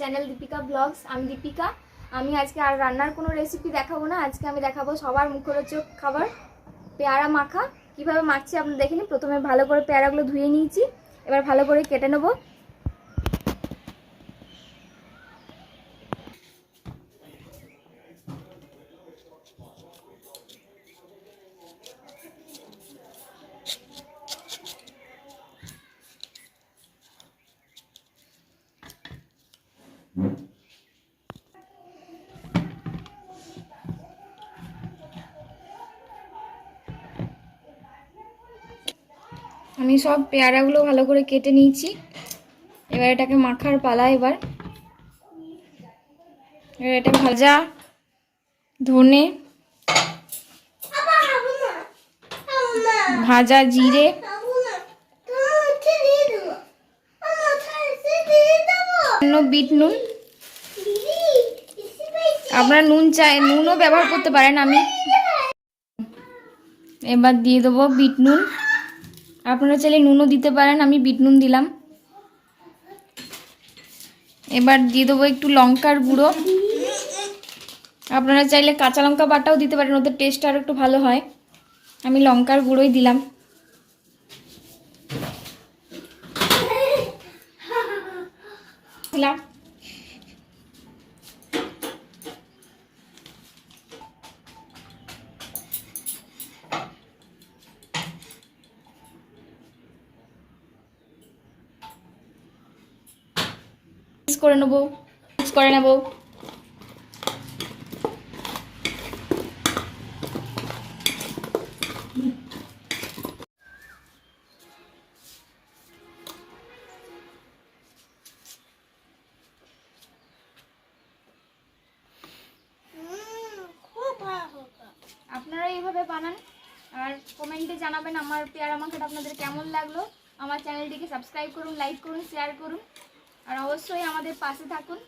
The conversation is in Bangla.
চ্যানেল দীপিকা ব্লগস আমি দীপিকা আমি আজকে আর রান্নার কোনো রেসিপি দেখাবো না। আজকে আমি দেখাবো সবার মুখরোচক খাবার, পেয়ারা মাখা। কীভাবে মাখছি আপনি দেখে নিন। প্রথমে ভালো করে পেয়ারাগুলো ধুয়ে নিয়েছি। এবার ভালো করে কেটে নেব। আমি সব পেয়ারাগুলো ভালো করে কেটে নিয়েছি। এবার এটাকে মাখার পালা এবার। এবার এটা ভাজা, ধনে, ভাজা জিরে। বিট নুন। আপনারা নুন চাই, নুনও ব্যবহার করতে পারেন আমি। এবার দিয়ে দেবো বিট নুন। আপনারা চাইলে নুনও দিতে পারেন, আমি বিট নুন দিলাম। এবার দিয়ে দেবো একটু লঙ্কার গুঁড়ো। আপনারা চাইলে কাঁচা লঙ্কা বাটাও দিতে পারেন, ওদের টেস্ট আরও একটু ভালো হয়। আমি লঙ্কার গুঁড়োই দিলাম। দিলাম। করে নেব মিক্স করে নেব। আপনারা এইভাবে বানান, আর কমেন্টে জানাবেন আমার পেয়ারা মাখাটা আপনাদের কেমন লাগল। আমার চ্যানেলটিকে সাবস্ক্রাইব করুন লাইক করুন শেয়ার করুন। আর অবশ্যই আমাদের পাশে থাকুন।